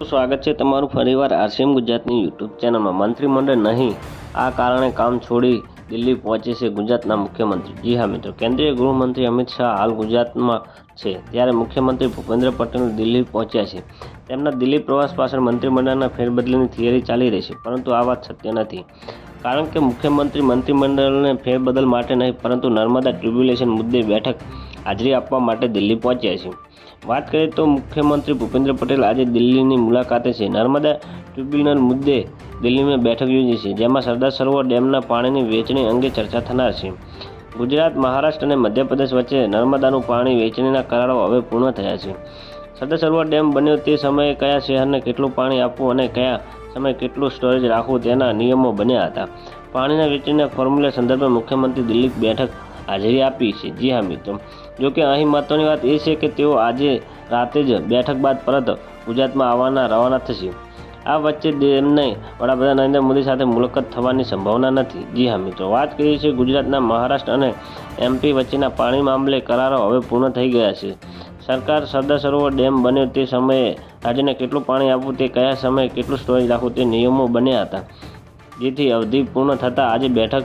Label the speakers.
Speaker 1: સ્વાગત છે તમારું ફરીવાર આરસીએમ ગુજરાતની યુટ્યુબ ચેનલમાં. મંત્રીમંડળ નહીં, આ કારણે કામ છોડી દિલ્હી પહોંચે છે ગુજરાતના મુખ્યમંત્રી. જી હા મિત્રો, કેન્દ્રીય ગૃહમંત્રી અમિત શાહ હાલ ગુજરાતમાં છે ત્યારે મુખ્યમંત્રી ભૂપેન્દ્ર પટેલ દિલ્હી પહોંચ્યા છે. તેમના દિલ્હી પ્રવાસ પાછળ મંત્રીમંડળના ફેરબદલની થિયરી ચાલી રહી છે, પરંતુ આ વાત સત્ય નથી. કારણ કે મુખ્યમંત્રી મંત્રીમંડળને ફેરબદલ માટે નહીં, પરંતુ નર્મદા ટ્રિબ્યુલેશન મુદ્દે બેઠક હાજરી આપવા માટે દિલ્હી પહોંચ્યા છે વાત કરીએ તો મુખ્યમંત્રી ભૂપેન્દ્ર પટેલ આજે દિલ્હીની મુલાકાતે છે. નર્મદા ટ્રિબ્યુનલ મુદ્દે દિલ્હીમાં બેઠક યોજી છે, જેમાં સરદાર સરોવર ડેમના પાણીની વેચણી અંગે ચર્ચા થનાર છે. ગુજરાત, મહારાષ્ટ્ર અને મધ્યપ્રદેશ વચ્ચે નર્મદાનું પાણી વેચણીના કરારો હવે પૂર્ણ થયા છે. સરદાર સરોવર ડેમ બન્યો તે સમયે કયા શહેરને કેટલું પાણી આપવું અને કયા સમયે કેટલું સ્ટોરેજ રાખવું તેના નિયમો બન્યા હતા. પાણીના વેચણીના ફોર્મ્યુલા સંદર્ભે મુખ્યમંત્રી દિલ્હી બેઠક હાજરી આપી છે. જી હા મિત્રો. જોકે અહીં મહત્વની વાત એ છે કે તેઓ આજે રાતે જ બેઠક બાદ પરત ગુજરાતમાં આવવાના રવાના થશે. આ વચ્ચે તેમને વડાપ્રધાન નરેન્દ્ર મોદી સાથે મુલાકાત થવાની સંભાવના નથી. જી હા મિત્રો. વાત કરીએ છીએ ગુજરાતના મહારાષ્ટ્ર અને એમપી વચ્ચેના પાણી મામલે કરારો હવે પૂર્ણ થઈ ગયા છે. સરકાર સરદાર સરોવર ડેમ બન્યો તે સમયે રાજ્યને કેટલું પાણી આપવું તે કયા સમયે કેટલું સ્ટોરેજ રાખવું તે નિયમો બન્યા હતા. જેથી અવધિ પૂર્ણ થતાં આજે બેઠક